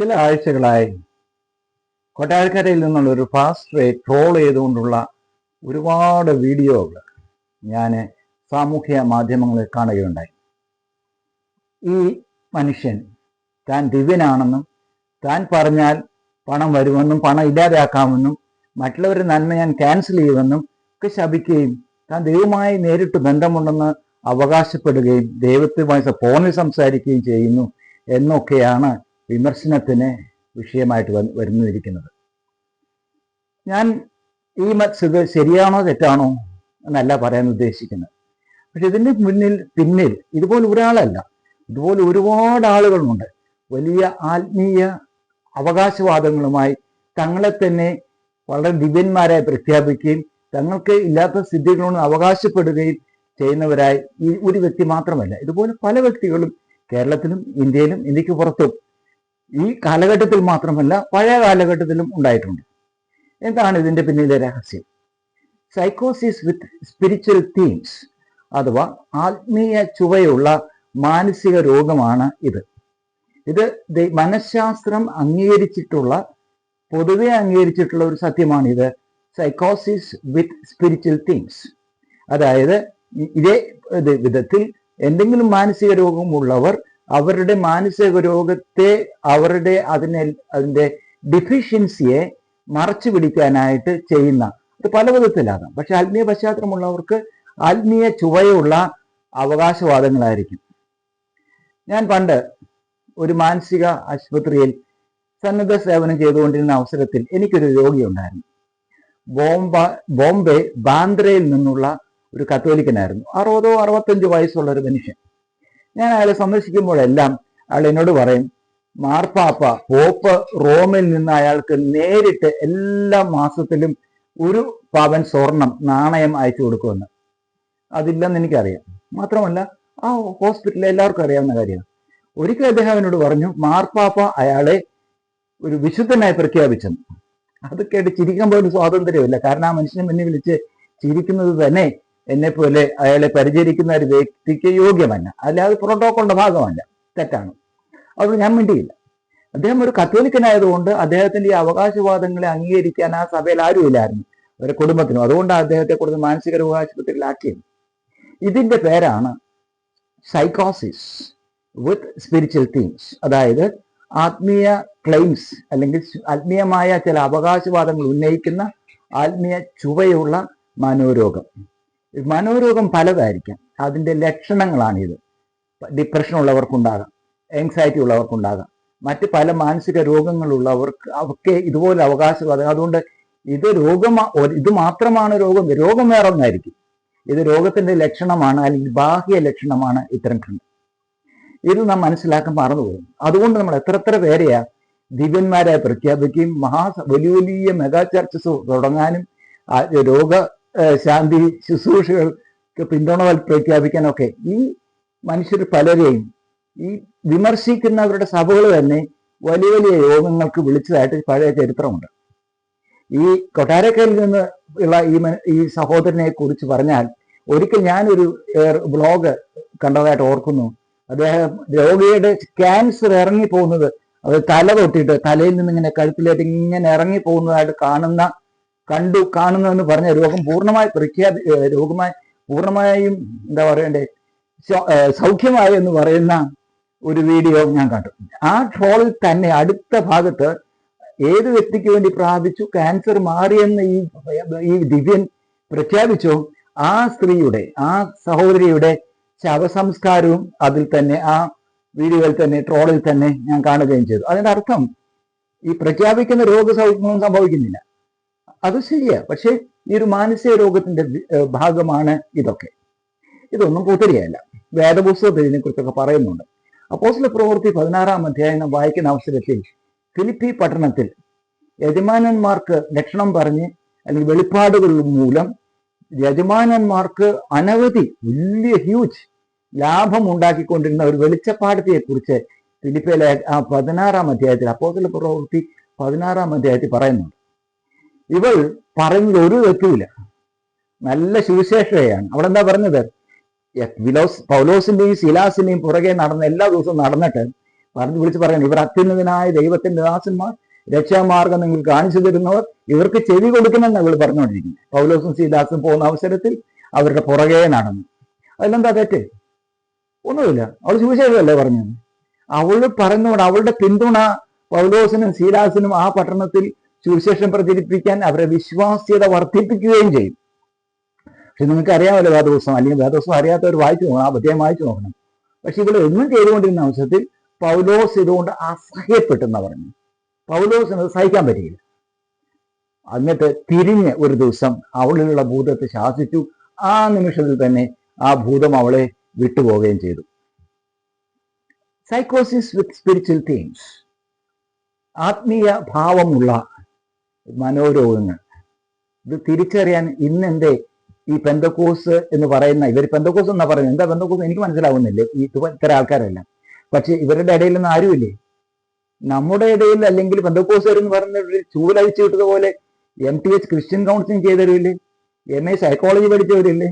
ചില ആഴ്ചകളായി കൊട്ടാരക്കരയിൽ നിന്നുള്ള ഒരു ഫാസ്റ്റ് ഫാസ്റ്ററെ ട്രോൾ ചെയ്തുകൊണ്ടുള്ള ഒരുപാട് വീഡിയോകൾ ഞാൻ സാമൂഹ്യ മാധ്യമങ്ങളിൽ കാണുകയുണ്ടായി. ഈ മനുഷ്യൻ താൻ ദിവ്യനാണെന്നും താൻ പറഞ്ഞാൽ പണം വരുമെന്നും പണം ഇല്ലാതെയാക്കാമെന്നും മറ്റുള്ളവരുടെ നന്മ ഞാൻ ക്യാൻസൽ ചെയ്യുമെന്നും ഒക്കെ ശപിക്കുകയും താൻ ദൈവമായി നേരിട്ട് ബന്ധമുണ്ടെന്ന് അവകാശപ്പെടുകയും ദൈവത്തുമായി ഫോണിൽ സംസാരിക്കുകയും ചെയ്യുന്നു എന്നൊക്കെയാണ് വിമർശനത്തിന് വിഷയമായിട്ട് വരുന്നിരിക്കുന്നത്. ഞാൻ ഈ ഇത് ശരിയാണോ തെറ്റാണോ എന്നല്ല പറയാൻ ഉദ്ദേശിക്കുന്നത്. പക്ഷെ ഇതിന്റെ മുന്നിൽ പിന്നിൽ ഇതുപോലെ ഒരാളല്ല. ഇതുപോലെ ഒരുപാട് ആളുകളുണ്ട്. വലിയ ആത്മീയ അവകാശവാദങ്ങളുമായി തങ്ങളെ തന്നെ വളരെ ദിവ്യന്മാരായി പ്രഖ്യാപിക്കുകയും തങ്ങൾക്ക് ഇല്ലാത്ത സിദ്ധികളോട് അവകാശപ്പെടുകയും ചെയ്യുന്നവരായി ഈ ഒരു വ്യക്തി മാത്രമല്ല. ഇതുപോലെ പല വ്യക്തികളും കേരളത്തിലും ഇന്ത്യയിലും ഇന്ത്യയ്ക്ക് പുറത്തും ഈ കാലഘട്ടത്തിൽ മാത്രമല്ല പഴയ കാലഘട്ടത്തിലും ഉണ്ടായിട്ടുണ്ട്. എന്താണ് ഇതിന്റെ പിന്നിലെ രഹസ്യം? സൈക്കോസിസ് വിത്ത് സ്പിരിച്വൽ തീംസ് അഥവാ ആത്മീയ ചുവയുള്ള മാനസിക രോഗമാണ് ഇത്. ഇത് മനഃശാസ്ത്രം അംഗീകരിച്ചിട്ടുള്ള പൊതുവെ അംഗീകരിച്ചിട്ടുള്ള ഒരു സത്യമാണ് ഇത് സൈക്കോസിസ് വിത്ത് സ്പിരിച്വൽ തീംസ് അതായത് ഇത് വിധത്തിൽ എന്തെങ്കിലും മാനസിക രോഗമുള്ളവർ അവരുടെ മാനസിക രോഗത്തെ അവരുടെ അതിനെ അതിന്റെ ഡിഫിഷ്യൻസിയെ മറച്ചു പിടിക്കാനായിട്ട് ചെയ്യുന്ന അത് പല വിധത്തിലാകാം പക്ഷെ ആത്മീയ പശ്ചാത്തലമുള്ളവർക്ക് ആത്മീയ ചുവയുള്ള അവകാശവാദങ്ങളായിരിക്കും. ഞാൻ പണ്ട് ഒരു മാനസിക ആശുപത്രിയിൽ സന്നദ്ധ സേവനം ചെയ്തുകൊണ്ടിരുന്ന അവസരത്തിൽ എനിക്കൊരു രോഗിയുണ്ടായിരുന്നു ബോംബ ബോംബെ ബാന്ദ്രയിൽ നിന്നുള്ള ഒരു കത്തോലിക്കനായിരുന്നു. അറുപതോ അറുപത്തഞ്ചോ വയസ്സുള്ള ഒരു മനുഷ്യൻ. ഞാൻ അയാളെ സന്ദർശിക്കുമ്പോഴെല്ലാം അയാൾ എന്നോട് പറയും മാർപ്പാപ്പ പോപ്പ് റോമിൽ നിന്ന് അയാൾക്ക് നേരിട്ട് എല്ലാ മാസത്തിലും ഒരു പവൻ സ്വർണം നാണയം അയച്ചു കൊടുക്കുമെന്ന്. അതില്ലെന്ന് എനിക്കറിയാം. മാത്രമല്ല ആ ഹോസ്പിറ്റലിൽ എല്ലാവർക്കും അറിയാവുന്ന കാര്യമാണ് ഒരിക്കൽ അദ്ദേഹം എന്നോട് പറഞ്ഞു മാർപ്പാപ്പ അയാളെ ഒരു വിശുദ്ധനായി പ്രഖ്യാപിച്ചെന്ന്. അത് കേട്ട് ചിരിക്കാൻ പോലും സ്വാതന്ത്ര്യമില്ല. കാരണം ആ മനുഷ്യനെ മുന്നിൽ വിളിച്ച് ചിരിക്കുന്നത് തന്നെ എന്നെ പോലെ അയാളെ പരിചരിക്കുന്ന ഒരു വ്യക്തിക്ക് യോഗ്യമല്ല. അല്ലാതെ പ്രോട്ടോക്കോളിന്റെ ഭാഗമല്ല. തെറ്റാണ്. അതുകൊണ്ട് ഞാൻ മിണ്ടിയില്ല. അദ്ദേഹം ഒരു കത്തോലിക്കനായതുകൊണ്ട് അദ്ദേഹത്തിന്റെ ഈ അവകാശവാദങ്ങളെ അംഗീകരിക്കാൻ ആ സഭയിൽ ആരുമില്ലായിരുന്നു ഒരു കുടുംബത്തിനും. അതുകൊണ്ടാണ് അദ്ദേഹത്തെ കൂടുതൽ മാനസിക രോഗാശുപത്രിയിലാക്കിയത് ഇതിന്റെ പേരാണ് സൈക്കോസിസ് വിത്ത് സ്പിരിച്വൽ തീംസ് അതായത് ആത്മീയ ക്ലെയിംസ് അല്ലെങ്കിൽ ആത്മീയമായ ചില അവകാശവാദങ്ങൾ ഉന്നയിക്കുന്ന ആത്മീയ ചുവയുള്ള മനോരോഗം. മനോരോഗം പലതായിരിക്കാം. അതിന്റെ ലക്ഷണങ്ങളാണിത്. ഡിപ്രഷൻ ഉള്ളവർക്കുണ്ടാകാം എൻസൈറ്റി ഉള്ളവർക്കുണ്ടാകാം മറ്റ് പല മാനസിക രോഗങ്ങളുള്ളവർക്ക് അവർക്ക് ഇതുപോലെ അവകാശവാദം അതുകൊണ്ട് ഇത് രോഗം ഇത് മാത്രമാണ് രോഗം രോഗം വേറെ ഒന്നായിരിക്കും ഇത് രോഗത്തിന്റെ ലക്ഷണമാണ് അല്ലെങ്കിൽ ബാഹ്യ ലക്ഷണമാണ് ഇത്തരം ഖണ്ഡം ഇത് നാം മനസ്സിലാക്കാൻ മറന്നുപോകും. അതുകൊണ്ട് നമ്മൾ എത്ര എത്ര പേരെയാ ദിവ്യന്മാരെ പ്രഖ്യാപിക്കുകയും മഹാ വലിയ വലിയ മെഗാ ചർച്ചസ് തുടങ്ങാനും രോഗ ശാന്തി ശുശ്രൂഷകൾക്ക് പിന്തുണ പ്രഖ്യാപിക്കാനൊക്കെ. ഈ മനുഷ്യർ പലരെയും ഈ വിമർശിക്കുന്നവരുടെ സഭകൾ തന്നെ വലിയ വലിയ യോഗങ്ങൾക്ക് വിളിച്ചതായിട്ട് പഴയ ചരിത്രമുണ്ട്. ഈ കൊട്ടാരക്കയിൽ നിന്ന് ഉള്ള ഈ ഈ സഹോദരനെ കുറിച്ച് പറഞ്ഞാൽ ഒരിക്കൽ ഞാനൊരു ബ്ലോഗ് കണ്ടതായിട്ട് ഓർക്കുന്നു. അദ്ദേഹം രോഗിയുടെ ക്യാൻസർ ഇറങ്ങി പോകുന്നത് അത് തല തൊട്ടിട്ട് തലയിൽ നിന്ന് ഇങ്ങനെ കഴുത്തിലേക്ക് ഇങ്ങനെ ഇറങ്ങി പോകുന്നതായിട്ട് കാണുന്ന കണ്ടു കാണുന്നതെന്ന് പറഞ്ഞ രോഗം പൂർണമായി പ്രഖ്യാപി രോഗമായി പൂർണമായും എന്താ പറയണ്ടേ? സൗഖ്യമായി എന്ന് പറയുന്ന ഒരു വീഡിയോ ഞാൻ കണ്ടു. ആ ട്രോളിൽ തന്നെ അടുത്ത ഭാഗത്ത് ഏത് വ്യക്തിക്ക് വേണ്ടി പ്രാപിച്ചു ക്യാൻസർ മാറിയെന്ന് ഈ ഈ ദിവ്യൻ പ്രഖ്യാപിച്ചു ആ സ്ത്രീയുടെ ആ സഹോദരിയുടെ ശവസംസ്കാരവും അതിൽ തന്നെ ആ വീഡിയോയിൽ തന്നെ ട്രോളിൽ തന്നെ ഞാൻ കാണുകയും ചെയ്തു. അതിന്റെ അർത്ഥം ഈ പ്രഖ്യാപിക്കുന്ന രോഗസൗഖ്യങ്ങളും സംഭവിക്കുന്നില്ല. അത് ശരിയാ. പക്ഷേ ഈ ഒരു മാനസിക രോഗത്തിന്റെ ഭാഗമാണ് ഇതൊക്കെ. ഇതൊന്നും പുത്തരിയല്ല വേദപുസ്തകത്തിൽ ഇതിനെക്കുറിച്ചൊക്കെ പറയുന്നുണ്ട്. അപ്പോസ്തല പ്രവൃത്തി പതിനാറാം അധ്യായം വായിക്കുന്ന അവസരത്തിൽ ഫിലിപ്പി പട്ടണത്തിൽ യജമാനന്മാർക്ക് ലക്ഷണം പറഞ്ഞ് അല്ലെങ്കിൽ വെളിപ്പാടുകൾ മൂലം യജമാനന്മാർക്ക് അനവധി വലിയ ഹ്യൂജ് ലാഭം ഉണ്ടാക്കിക്കൊണ്ടിരുന്ന ഒരു വെളിച്ചപ്പാടത്തെ കുറിച്ച് ഫിലിപ്പിയിലെ ആ പതിനാറാം അധ്യായത്തിൽ അപ്പോസ്തല പ്രവൃത്തി പതിനാറാം അധ്യായത്തിൽ പറയുന്നുണ്ട്. ഇവൾ പറഞ്ഞത് ഒരു തെറ്റുമില്ല. നല്ല സുവിശേഷയാണ് അവിടെ എന്താ പറഞ്ഞത്? വിലോസ് പൗലോസിന്റെയും ശിലാസിന്റെയും പുറകെ നടന്ന എല്ലാ ദിവസവും നടന്നിട്ട് പറഞ്ഞു വിളിച്ച് പറയണം ഇവർ അത്യുന്നതനായ ദൈവത്തിന്റെ ദാസന്മാർ രക്ഷാമാർഗം നിങ്ങൾ കാണിച്ചു തരുന്നവർ ഇവർക്ക് ചെവി കൊടുക്കണമെന്ന് അവൾ പറഞ്ഞുകൊണ്ടിരിക്കുന്നത്. പൗലോസും ശീലാസും പോകുന്ന അവസരത്തിൽ അവരുടെ പുറകെ നടന്നു. അതിലെന്താ തെറ്റ്? ഒന്നുമില്ല. അവൾ സുവിശേഷമല്ലേ പറഞ്ഞത്? അവൾ പറഞ്ഞുകൊണ്ട് അവളുടെ പിന്തുണ പൗലോസിനും സീലാസിനും ആ പട്ടണത്തിൽ സുവിശേഷം പ്രചരിപ്പിക്കാൻ അവരെ വിശ്വാസ്യത വർദ്ധിപ്പിക്കുകയും ചെയ്യും. പക്ഷെ നിങ്ങൾക്ക് അറിയാമല്ലോ വേദോത്സവം അല്ലെങ്കിൽ വേദോത്സവം അറിയാത്തവർ വായിച്ചു നോക്കണം ആ അധ്യായം വായിച്ചു നോക്കണം. പക്ഷെ ഇവിടെ ഒന്നും ചെയ്തുകൊണ്ടിരുന്ന അവസരത്തിൽ പൗലോസ് ഇതുകൊണ്ട് അസഹ്യപ്പെട്ടെന്ന് പറഞ്ഞു പൗലോസിന് സഹിക്കാൻ പറ്റിയില്ല. എന്നിട്ട് തിരിഞ്ഞ് ഒരു ദിവസം അവളിലുള്ള ഭൂതത്തെ ശാസിച്ചു. ആ നിമിഷത്തിൽ തന്നെ ആ ഭൂതം അവളെ വിട്ടുപോവുകയും ചെയ്തു. സൈക്കോസിസ് വിത്ത് സ്പിരിച്വൽ തിങ്സ് ആത്മീയ ഭാവമുള്ള മനോരോഗങ്ങൾ. ഇത് തിരിച്ചറിയാൻ ഇന്ന് എന്തേ ഈ പെന്തക്കോസ് എന്ന് പറയുന്ന ഇവർ പെന്തക്കോസ് എന്നാ പറയുന്നത്? എന്താ പെന്തക്കോസ്? എനിക്ക് മനസ്സിലാവുന്നില്ല. ഈ ഇത്തരം ആൾക്കാരെല്ലാം. പക്ഷെ ഇവരുടെ ഇടയിലൊന്നും ആരുമില്ലേ? നമ്മുടെ ഇടയിൽ അല്ലെങ്കിൽ പെന്തക്കോസുകാർ എന്ന് പറയുന്ന ഒരു ചൂലഴിച്ചു വിട്ടതുപോലെ M T H Christian counselling ചെയ്തവരില്ലേ? M A psychology പഠിച്ചവരില്ലേ?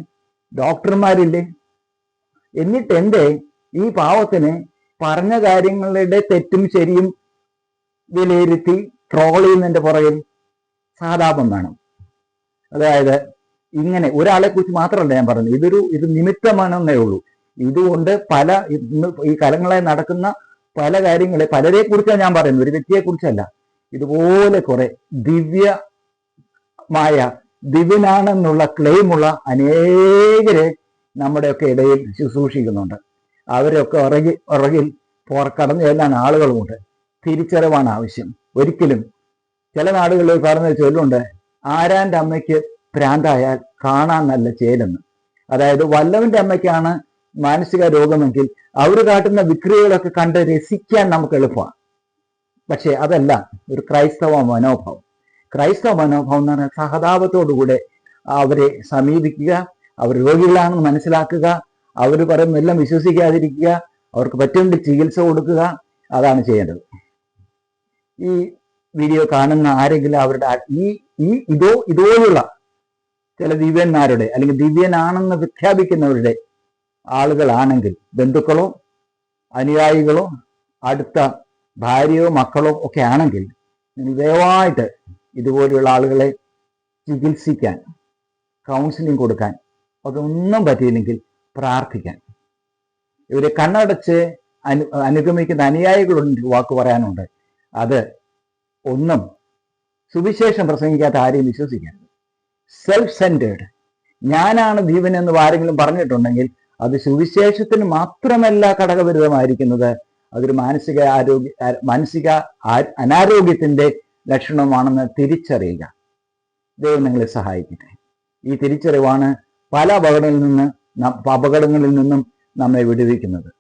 ഡോക്ടർമാരില്ലേ? എന്നിട്ട് എന്തേ ഈ പാവത്തിന് പറഞ്ഞ കാര്യങ്ങളുടെ തെറ്റും ശരിയും വിലയിരുത്തി ട്രോൾ ചെയ്യുന്നതിന്റെ പുറകിൽ സാതാപം വേണം അതായത് ഇങ്ങനെ ഒരാളെ കുറിച്ച് മാത്രമല്ല ഞാൻ പറഞ്ഞത്. ഇതൊരു ഇത് നിമിത്തമാണെന്നേ ഉള്ളൂ. ഇതുകൊണ്ട് പല ഈ കലങ്ങളായി നടക്കുന്ന പല കാര്യങ്ങളെ പലരെ കുറിച്ചാണ് ഞാൻ പറയുന്നത്. ഒരു വ്യക്തിയെ കുറിച്ചല്ല ഇതുപോലെ കുറെ ദിവ്യമായ ദിവ്യനാണെന്നുള്ള ക്ലെയിമുള്ള അനേകരെ നമ്മുടെയൊക്കെ ഇടയിൽ ശുശ്രൂഷിക്കുന്നുണ്ട്. അവരൊക്കെ ഉറകിൽ ഉറകിൽ പുറക്കടന്നു കടന്നു ചെല്ലാൻ ആളുകളുമുണ്ട്. തിരിച്ചറിവാണ് ആവശ്യം. ഒരിക്കലും ചില നാടുകളിൽ പറഞ്ഞ ചൊല്ലുണ്ട് ആരാന്റെ അമ്മയ്ക്ക് ഭ്രാന്തായാൽ കാണാൻ നല്ല ചേലെന്ന്. അതായത് വല്ലവന്റെ അമ്മയ്ക്കാണ് മാനസിക രോഗമെങ്കിൽ അവർ കാട്ടുന്ന വിക്രിയകളൊക്കെ കണ്ട് രസിക്കാൻ നമുക്ക് എളുപ്പമാണ്. പക്ഷെ അതല്ല ഒരു ക്രൈസ്തവ മനോഭാവം. ക്രൈസ്തവ മനോഭാവം എന്ന് പറഞ്ഞാൽ സഹതാപത്തോടുകൂടെ അവരെ സമീപിക്കുക അവർ രോഗികളാണെന്ന് മനസ്സിലാക്കുക അവർ പറയുന്ന എല്ലാം വിശ്വസിക്കാതിരിക്കുക അവർക്ക് പറ്റുമെങ്കിൽ ചികിത്സ കൊടുക്കുക അതാണ് ചെയ്യേണ്ടത്. ഈ വീഡിയോ കാണുന്ന ആരെങ്കിലും അവരുടെ ഈ ഈ ഇതോ ഇതുപോലുള്ള ചില ദിവ്യന്മാരുടെ അല്ലെങ്കിൽ ദിവ്യനാണെന്ന് പ്രഖ്യാപിക്കുന്നവരുടെ ആളുകളാണെങ്കിൽ ബന്ധുക്കളോ അനുയായികളോ അടുത്ത ഭാര്യയോ മക്കളോ ഒക്കെ ആണെങ്കിൽ നിങ്ങൾ ദയവായിട്ട് ഇതുപോലെയുള്ള ആളുകളെ ചികിത്സിക്കാൻ കൗൺസിലിംഗ് കൊടുക്കാൻ അതൊന്നും പറ്റിയില്ലെങ്കിൽ പ്രാർത്ഥിക്കാൻ. ഇവരെ കണ്ണടച്ച് അനു അനുഗമിക്കുന്ന അനുയായികളുണ്ട് വാക്ക് പറയാനുണ്ട്. അത് ഒന്നും സുവിശേഷം പ്രസംഗിക്കാത്ത ആരെയും വിശ്വസിക്കരുത്. സെൽഫ് സെന്റേഡ് ഞാനാണ് ജീവൻ എന്ന് ആരെങ്കിലും പറഞ്ഞിട്ടുണ്ടെങ്കിൽ അത് സുവിശേഷത്തിന് മാത്രമല്ല ഘടകവിരുദ്ധമായിരിക്കുന്നത് അതൊരു മാനസിക ആരോഗ്യ മാനസിക അനാരോഗ്യത്തിന്റെ ലക്ഷണമാണെന്ന് തിരിച്ചറിയുക. ദൈവം നിങ്ങളെ സഹായിക്കട്ടെ. ഈ തിരിച്ചറിവാണ് പല അപകടങ്ങളിൽ നിന്ന് അപകടങ്ങളിൽ നിന്നും നമ്മെ വിടുവിക്കുന്നത്.